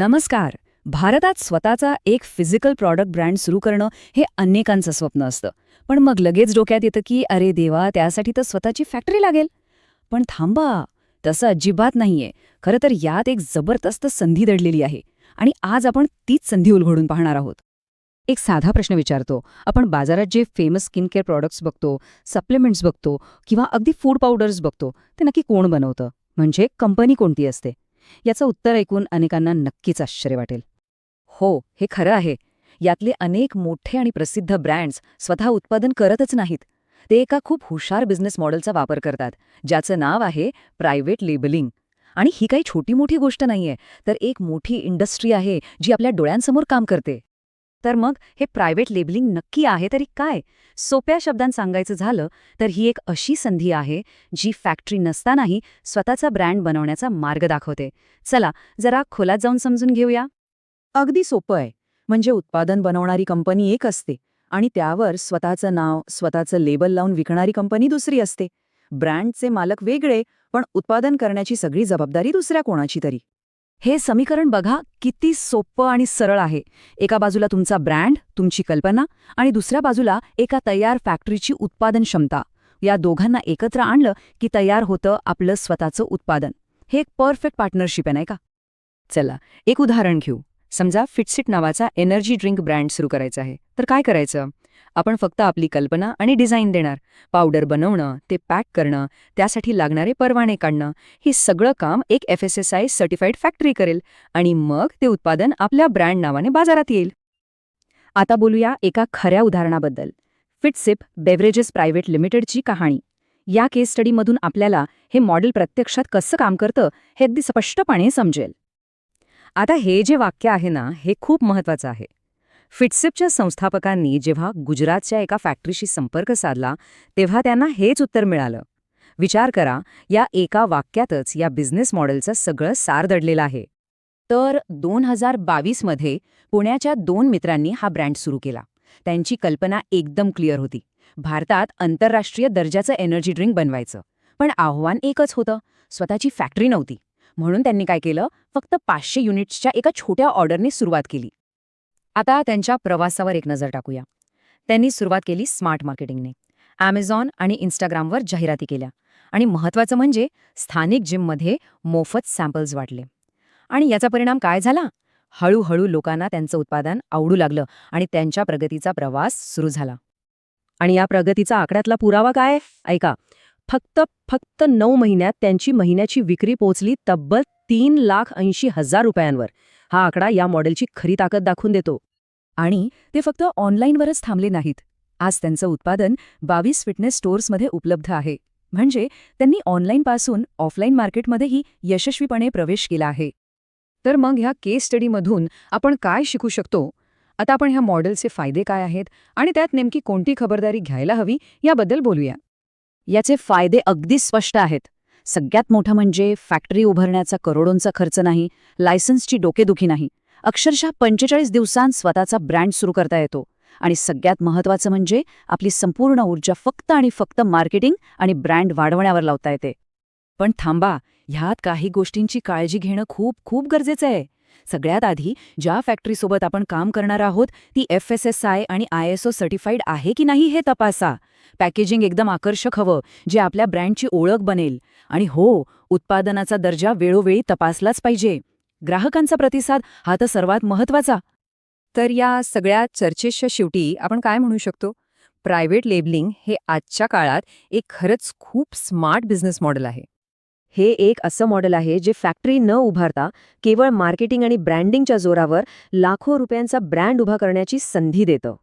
नमस्कार. भारतात स्वतःचा एक फिजिकल प्रॉडक्ट ब्रँड सुरू करणं हे अनेकांचं स्वप्न असतं. पण मग लगेच डोक्यात येतं की अरे देवा त्यासाठी तर स्वतःची फॅक्टरी लागेल. पण थांबा तसं अजिबात नाहीये. खरं तर यात एक जबरदस्त संधी दडलेली आहे आणि आज आपण तीच संधी उलघडून पाहणार आहोत. एक साधा प्रश्न विचारतो. आपण बाजारात जे फेमस स्किन केअर प्रॉडक्ट्स बघतो सप्लिमेंट्स बघतो किंवा अगदी फूड पावडर्स बघतो ते नक्की कोण बनवतं? म्हणजे कंपनी कोणती असते? याचं उत्तर ऐकून अनेकांना नक्कीच आश्चर्य वाटेल. हो हे खरं आहे. यातले अनेक मोठे आणि प्रसिद्ध ब्रँड्स स्वतः उत्पादन करतच नाहीत. ते एका खूप हुशार बिझनेस मॉडेलचा वापर करतात ज्याचं नाव आहे प्रायव्हेट लेबलिंग. आणि ही काही छोटी मोठी गोष्ट नाहीये तर एक मोठी इंडस्ट्री आहे जी आपल्या डोळ्यांसमोर काम करते. तर मग हे प्रायव्हेट लेबलिंग नक्की आहे तरी काय? सोप्या शब्दांत सांगायचं झालं तर ही एक अशी संधी आहे जी फॅक्टरी नसतानाही स्वतःचा ब्रँड बनवण्याचा मार्ग दाखवते. चला जरा खोलात जाऊन समजून घेऊया. अगदी सोपं आहे. म्हणजे उत्पादन बनवणारी कंपनी एक असते आणि त्यावर स्वतःचं नाव स्वतःचं लेबल लावून विकणारी कंपनी दुसरी असते. ब्रँडचे मालक वेगळे पण उत्पादन करण्याची सगळी जबाबदारी दुसऱ्या कोणाची तरी. हे समीकरण बघा किती सोपं आणि सरळ आहे. एका बाजूला तुमचा ब्रँड तुमची कल्पना आणि दुसऱ्या बाजूला एका तयार फॅक्टरीची उत्पादन क्षमता. या दोघांना एकत्र आणलं की तयार होतं आपलं स्वतःचं उत्पादन. हे एक परफेक्ट पार्टनरशिप आहे नाही का? चला एक उदाहरण घेऊ. समजा फिटसिट नावाचा एनर्जी ड्रिंक ब्रँड सुरू करायचा आहे. तर काय करायचं? आपण फक्त आपली कल्पना आणि डिझाईन देणार. पावडर बनवणं ते पॅक करणं त्यासाठी लागणारे परवाने काढणं हे सगळं काम एक F S S I certified factory करेल आणि मग ते उत्पादन आपल्या ब्रँड नावाने बाजारात येईल. आता बोलूया एका खऱ्या उदाहरणाबद्दल. फिटसिप बेव्हरेजेस प्रायव्हेट लिमिटेडची कहाणी. या केस स्टडीमधून आपल्याला हे मॉडेल प्रत्यक्षात कसं काम करतं हे अगदी स्पष्टपणे समजेल. आता हे जे वाक्य आहे ना हे खूप महत्वाचं आहे. फिटसिपच्या संस्थापकांनी जेव्हा गुजरातच्या एका फॅक्टरीशी संपर्क साधला तेव्हा त्यांना हेच उत्तर मिळालं. विचार करा या एका वाक्यातच या बिझनेस मॉडेलचं सगळं सार दडलेलं आहे. तर दोन हजार बावीसमध्ये पुण्याच्या दोन मित्रांनी हा ब्रँड सुरू केला. त्यांची कल्पना एकदम क्लिअर होती. भारतात आंतरराष्ट्रीय दर्जाचं एनर्जी ड्रिंक बनवायचं. पण आव्हान एकच होतं स्वतःची फॅक्टरी नव्हती. म्हणून त्यांनी काय केलं फक्त पाचशे युनिट्सच्या एका छोट्या ऑर्डरने सुरुवात केली. आता त्यांच्या प्रवासावर एक नजर टाकूया. त्यांनी सुरुवात केली स्मार्ट मार्केटिंगने. ॲमेझॉन आणि इन्स्टाग्रामवर जाहिराती केल्या. आणि महत्त्वाचं म्हणजे स्थानिक जिममध्ये मोफत सॅम्पल्स वाटले. आणि याचा परिणाम काय झाला? हळूहळू लोकांना त्यांचं उत्पादन आवडू लागलं आणि त्यांच्या प्रगतीचा प्रवास सुरू झाला. आणि या प्रगतीचा आकड्यातला पुरावा काय? ऐका. फक्त फक्त नऊ महिन्यात त्यांची महिन्याची विक्री पोहोचली तब्बल तीन लाख ऐंशी हजार रुपयांवर. हा आकडा या मॉडेलची खरी ताकद दाखवून देतो. आणि ते फक्त ऑनलाईनवरच थांबले नाहीत. आज त्यांचं उत्पादन बावीस फिटनेस स्टोअर्समध्ये उपलब्ध आहे. म्हणजे त्यांनी ऑनलाईनपासून ऑफलाईन मार्केटमध्येही यशस्वीपणे प्रवेश केला आहे. तर मग ह्या केस स्टडीमधून आपण काय शिकू शकतो? आता आपण ह्या मॉडेलचे फायदे काय आहेत? आणि त्यात नेमकी कोणती खबरदारी घ्यायला हवी? याबद्दल बोलूया. याचे फायदे अगदी स्पष्ट आहेत. सगळ्यात मोठं म्हणजे फॅक्टरी उभारण्याचा करोडोंचा खर्च नाही लायसन्सची डोकेदुखी नाही. अक्षरशः पंचेचाळीस दिवसांत स्वतःचा ब्रँड सुरू करता येतो आणि सगळ्यात महत्त्वाचं म्हणजे आपली संपूर्ण ऊर्जा फक्त आणि फक्त मार्केटिंग आणि ब्रँड वाढवण्यावर लावता येते. पण थांबा ह्यात काही गोष्टींची काळजी घेणं खूप खूप गरजेचं आहे. सगळ्यात आधी ज्या फॅक्टरीसोबत आपण काम करणार आहोत ती एफ एस एस आय आणि आय एस ओ सर्टिफाईड आहे की नाही हे तपासा. पॅकेजिंग एकदम आकर्षक हवं जे आपल्या ब्रँडची ओळख बनेल. आणि हो उत्पादनाचा दर्जा वेळोवेळी तपासलाच पाहिजे. ग्राहकांचा प्रतिसाद हा तर सर्वात महत्त्वाचा तर या सगळ्या चर्चेच्या शेवटी आपण काय म्हणू शकतो? प्रायव्हेट लेबलिंग हे आजच्या काळात एक खरंच खूप स्मार्ट बिझनेस मॉडेल आहे. हे एक असं मॉडेल आहे जे फॅक्टरी न उभारता केवळ मार्केटिंग आणि ब्रँडिंगच्या जोरावर लाखो रुपयांचा ब्रँड उभा करण्याची संधी देतं.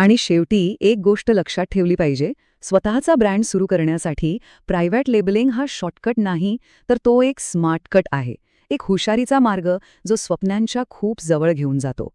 आणि शेवटी एक गोष्ट लक्षात ठेवली पाहिजे स्वतःचा ब्रँड सुरू करण्यासाठी प्रायव्हेट लेबलिंग हा शॉर्टकट नाही तर तो एक स्मार्टकट आहे. एक हुशारीचा मार्ग जो स्वप्नांच्या खूप जवळ घेऊन जातो.